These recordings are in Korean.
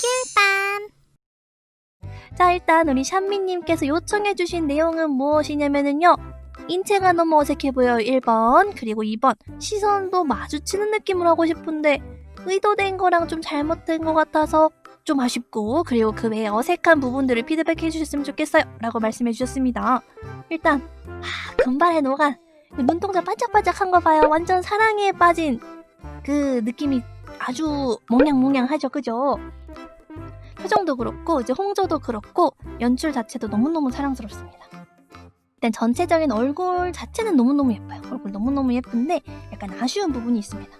킬밤 자 일단 우리 샴미님께서 요청해주신 내용은 무엇이냐면은요. 인체가 너무 어색해 보여요 1번. 그리고 2번. 시선도 마주치는 느낌을 하고 싶은데 의도된 거랑 좀 잘못된 것 같아서 좀 아쉽고 그리고 그 외에 어색한 부분들을 피드백해 주셨으면 좋겠어요 라고 말씀해 주셨습니다. 일단 하, 금발의 노간. 눈동자 반짝반짝한 거 봐요. 완전 사랑에 빠진 그 느낌이 아주 몽냥몽냥하죠 그죠? 표정도 그렇고 이제 홍조도 그렇고 연출 자체도 너무너무 사랑스럽습니다. 일단 전체적인 얼굴 자체는 너무너무 예뻐요. 얼굴 너무너무 예쁜데 약간 아쉬운 부분이 있습니다.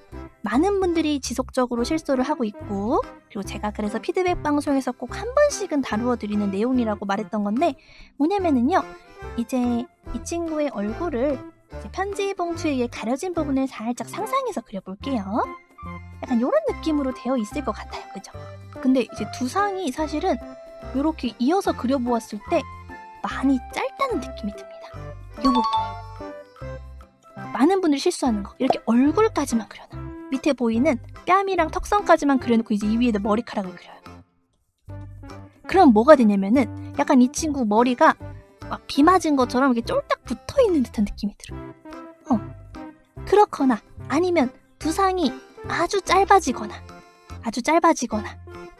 많은 분들이 지속적으로 실수를 하고 있고 그리고 제가 그래서 피드백 방송에서 꼭 한 번씩은 다루어 드리는 내용이라고 말했던 건데 뭐냐면은요 이제 이 친구의 얼굴을 편지 봉투에 가려진 부분을 살짝 상상해서 그려볼게요 약간 이런 느낌으로 되어 있을 것 같아요 그죠 근데 이제 두상이 사실은 이렇게 이어서 그려보았을 때 많이 짧다는 느낌이 듭니다 이 부분이 많은 분들이 실수하는 거 이렇게 얼굴까지만 그려놔 밑에 보이는 뺨이랑 턱선까지만 그려놓고 이제 이 위에다 머리카락을 그려요. 그럼 뭐가 되냐면은 약간 이 친구 머리가 막 비 맞은 것처럼 이렇게 쫄딱 붙어 있는 듯한 느낌이 들어요. 어. 그렇거나 아니면 두상이 아주 짧아지거나 아주 짧아지거나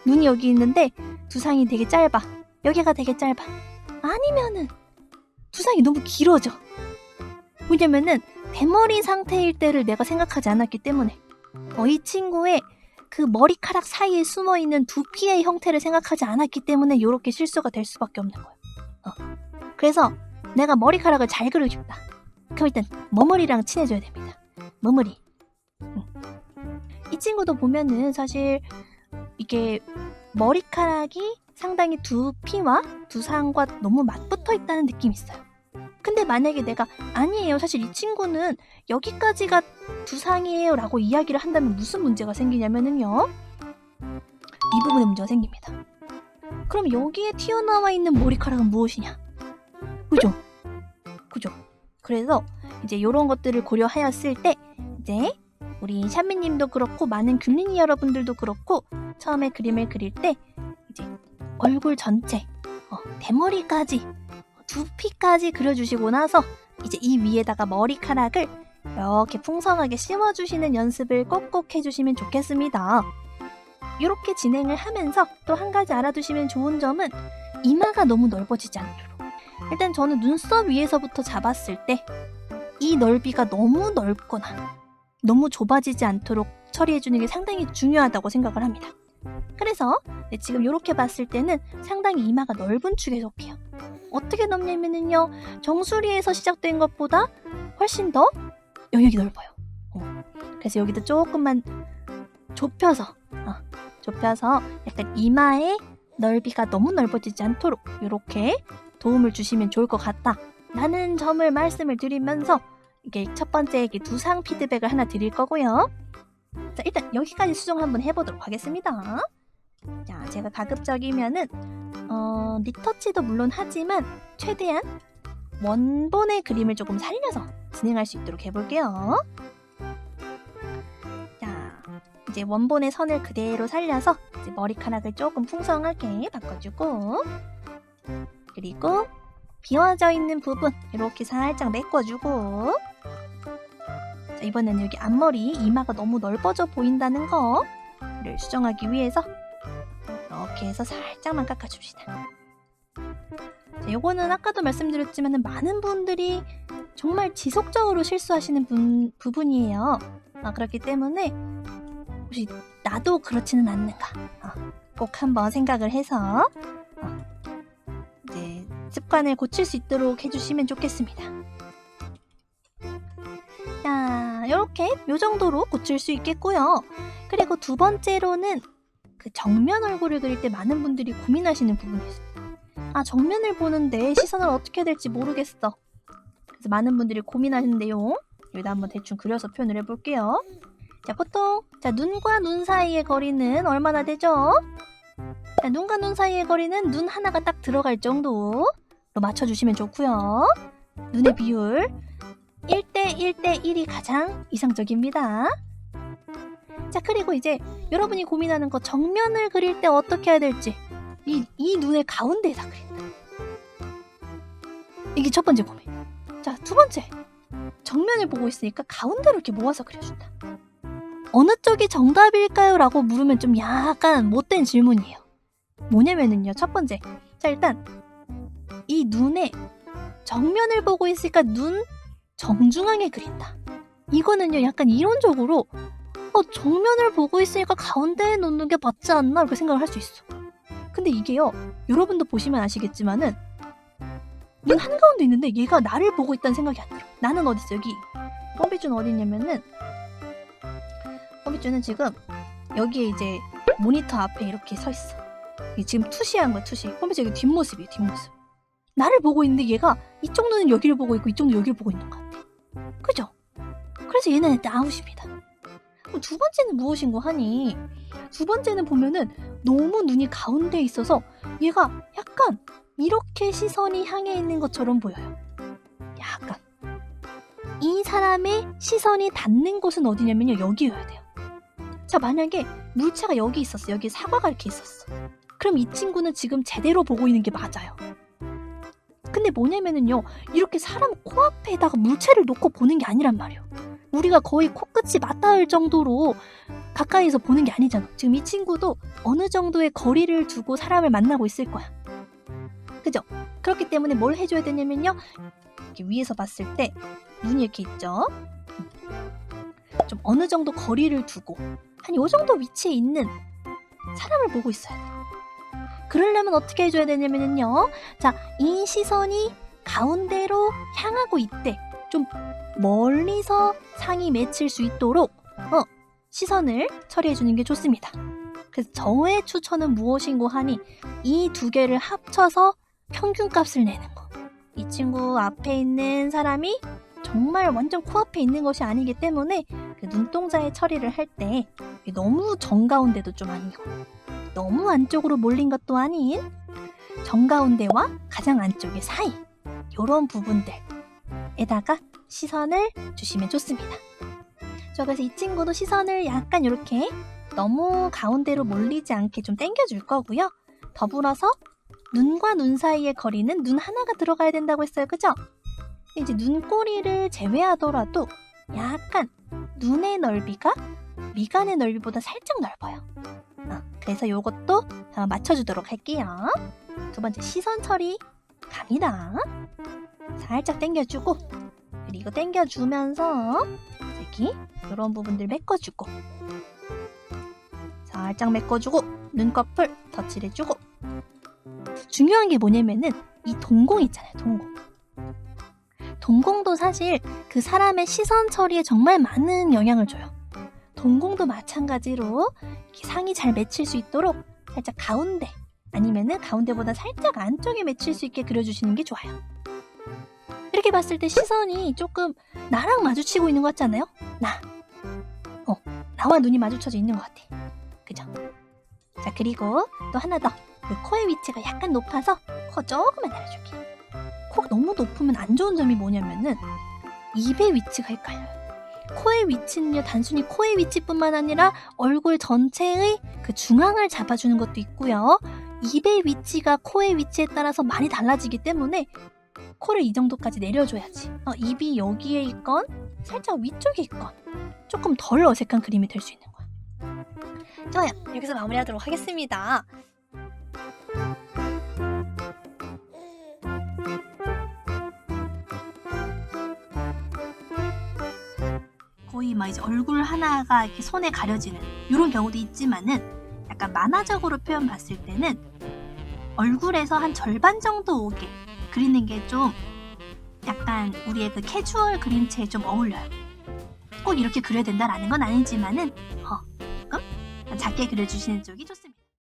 눈이 여기 있는데 두상이 되게 짧아. 여기가 되게 짧아. 아니면은 두상이 너무 길어져. 왜냐면은 대머리 상태일 때를 내가 생각하지 않았기 때문에 어, 이 친구의 그 머리카락 사이에 숨어 있는 두피의 형태를 생각하지 않았기 때문에 이렇게 실수가 될 수밖에 없는 거예요. 어. 그래서 내가 머리카락을 잘 싶다. 그럼 일단 머머리랑 친해져야 됩니다. 머머리. 응. 이 친구도 보면은 사실 이게 머리카락이 상당히 두 피와 두 상과 너무 맞붙어 있다는 느낌이 있어요. 근데 만약에 내가 아니에요. 사실 이 친구는 여기까지가 두 상이에요 라고 이야기를 한다면 무슨 문제가 생기냐면은요. 이 부분에 문제가 생깁니다. 그럼 여기에 튀어나와 있는 머리카락은 무엇이냐? 그죠? 그죠? 그래서 이제 이런 것들을 고려하였을 때 우리 샤미님도 그렇고 많은 균린이 여러분들도 그렇고 처음에 그림을 그릴 때 이제 얼굴 전체 어, 대머리까지 두피까지 그려주시고 나서 이제 이 위에다가 머리카락을 이렇게 풍성하게 씌워주시는 연습을 꼭꼭 해주시면 좋겠습니다. 이렇게 진행을 하면서 또 한 가지 알아두시면 좋은 점은 이마가 너무 넓어지지 않도록 일단 저는 눈썹 위에서부터 잡았을 때 이 넓이가 너무 넓거나 너무 좁아지지 않도록 처리해주는 게 상당히 중요하다고 생각을 합니다. 그래서 네, 지금 이렇게 봤을 때는 상당히 이마가 넓은 축에 속해요. 어떻게 넓냐면은요 정수리에서 시작된 것보다 훨씬 더 영역이 넓어요. 어. 그래서 여기도 조금만 좁혀서 어, 좁혀서 약간 이마의 넓이가 너무 넓어지지 않도록 이렇게 도움을 주시면 좋을 것 같다. 라는 점을 말씀을 드리면서 이게 첫 번째 이게 두상 피드백을 하나 드릴 거고요. 자 일단 여기까지 수정 한번 해보도록 하겠습니다. 자 제가 가급적이면은 어, 리터치도 물론 하지만 최대한 원본의 그림을 조금 살려서 진행할 수 있도록 해볼게요. 자, 이제 원본의 선을 그대로 살려서 이제 머리카락을 조금 풍성하게 바꿔주고 그리고 비워져 있는 부분 이렇게 살짝 메꿔주고 자, 이번에는 여기 앞머리 이마가 너무 넓어져 보인다는 거를 수정하기 위해서 이렇게 해서 살짝만 깎아줍시다. 자, 요거는 아까도 말씀드렸지만 많은 분들이 정말 지속적으로 실수하시는 분, 부분이에요. 아, 그렇기 때문에 혹시 나도 그렇지는 않는가 어, 꼭 한번 생각을 해서 어, 이제 습관을 고칠 수 있도록 해주시면 좋겠습니다. 이렇게 요 정도로 고칠 수 있겠고요. 그리고 두 번째로는 그 정면 얼굴을 그릴 때 많은 분들이 고민하시는 부분이 있어요. 아, 정면을 보는데 시선을 어떻게 될지 모르겠어. 그래서 많은 분들이 고민하시는 내용 여기다 한번 대충 그려서 표현을 해볼게요. 자, 보통 자 눈과 눈 사이의 거리는 얼마나 되죠? 자, 눈과 눈 사이의 거리는 눈 하나가 딱 들어갈 정도로 맞춰주시면 좋고요. 눈의 비율 1대 1대 1이 가장 이상적입니다. 자, 그리고 이제 여러분이 고민하는 거 정면을 그릴 때 어떻게 해야 될지 이, 이 눈의 가운데에다 그린다. 이게 첫 번째 고민. 자, 두 번째. 정면을 보고 있으니까 가운데로 이렇게 모아서 그려준다. 어느 쪽이 정답일까요? 라고 물으면 좀 약간 못된 질문이에요. 뭐냐면은요, 첫 번째. 자, 일단, 이 눈에 정면을 보고 있으니까 눈 정중앙에 그린다. 이거는요, 약간 이론적으로, 어, 정면을 보고 있으니까 가운데에 놓는 게 맞지 않나? 이렇게 생각을 할 수 있어. 근데 이게요, 여러분도 보시면 아시겠지만은, 눈 한가운데 있는데 얘가 나를 보고 있다는 생각이 안 들어. 나는 어딨어, 여기. 껌비쭈는 어디 있냐면은, 껌비쭈는 지금 여기에 이제 모니터 앞에 이렇게 서 있어. 지금 투시한 거야, 투시. 껌비쭈 여기 뒷모습이에요, 뒷모습. 나를 보고 있는데 얘가 이쪽 눈은 여기를 보고 있고 이쪽 눈은 여기를 보고 있는 것 같아. 그죠? 그래서 얘는 아웃입니다. 두 번째는 무엇인고 하니? 두 번째는 보면은 너무 눈이 가운데에 있어서 얘가 약간 이렇게 시선이 향해 있는 것처럼 보여요. 약간. 이 사람의 시선이 닿는 곳은 어디냐면요. 여기여야 돼요. 자, 만약에 물체가 여기 있었어. 여기 사과가 이렇게 있었어. 그럼 이 친구는 지금 제대로 보고 있는 게 맞아요. 근데 뭐냐면은요. 이렇게 사람 코앞에다가 물체를 놓고 보는 게 아니란 말이에요. 우리가 거의 코끝이 맞닿을 정도로 가까이서 보는 게 아니잖아. 지금 이 친구도 어느 정도의 거리를 두고 사람을 만나고 있을 거야. 그죠? 그렇기 때문에 뭘 해줘야 되냐면요. 이렇게 위에서 봤을 때 눈이 이렇게 있죠? 좀 어느 정도 거리를 두고 한 요 정도 위치에 있는 사람을 보고 있어야 돼요. 그러려면 어떻게 해줘야 되냐면요. 자, 이 시선이 가운데로 향하고 있대. 좀 멀리서 상이 맺힐 수 있도록 어, 시선을 처리해 주는 게 좋습니다. 그래서 저의 추천은 무엇인고 하니 이 두 개를 합쳐서 평균값을 내는 거. 이 친구 앞에 있는 사람이 정말 완전 코앞에 있는 것이 아니기 때문에 그 눈동자의 처리를 할 때 너무 정가운데도 좀 아니고 너무 안쪽으로 몰린 것도 아닌 정가운데와 가장 안쪽의 사이 이런 부분들에다가 시선을 주시면 좋습니다. 저 그래서 이 친구도 시선을 약간 이렇게 너무 가운데로 몰리지 않게 좀 당겨줄 거고요. 더불어서 눈과 눈 사이의 거리는 눈 하나가 들어가야 된다고 했어요. 그죠? 이제 눈꼬리를 제외하더라도 약간 눈의 넓이가 미간의 넓이보다 살짝 넓어요. 어, 그래서 요것도 어, 맞춰주도록 할게요. 두 번째 시선 처리 갑니다. 살짝 당겨주고 그리고 당겨주면서 여기 이런 부분들 메꿔주고 살짝 메꿔주고 눈꺼풀 덧칠해주고 중요한 게 뭐냐면은 이 동공 있잖아요 동공 동공도 사실 그 사람의 시선 처리에 정말 많은 영향을 줘요 동공도 마찬가지로 상이 잘 맺힐 수 있도록 살짝 가운데 아니면은 가운데보다 살짝 안쪽에 맺힐 수 있게 그려주시는 게 좋아요 이렇게 봤을 때 시선이 조금 나랑 마주치고 있는 것 같지 않아요? 나. 어, 나와 눈이 마주쳐져 있는 것 같아. 그죠? 자, 그리고 또 하나 더. 그 코의 위치가 약간 높아서 코 조금만 내려줄게요. 코 너무 높으면 안 좋은 점이 뭐냐면은 입의 위치가 헷갈려요. 코의 위치는요, 단순히 코의 위치뿐만 아니라 얼굴 전체의 그 중앙을 잡아주는 것도 있고요. 입의 위치가 코의 위치에 따라서 많이 달라지기 때문에 코를 이 정도까지 내려줘야지. 어, 입이 여기에 있건 살짝 위쪽에 있건 조금 덜 어색한 그림이 될 수 있는 거야. 좋아요. 여기서 마무리하도록 하겠습니다. 거의 막 이제 얼굴 하나가 이렇게 손에 가려지는 이런 경우도 있지만은 약간 만화적으로 표현 봤을 때는 얼굴에서 한 절반 정도 오게 그리는 게 좀 약간 우리의 그 캐주얼 그림체에 좀 어울려요. 꼭 이렇게 그려야 된다라는 건 아니지만은 어, 조금 작게 그려주시는 쪽이 좋습니다.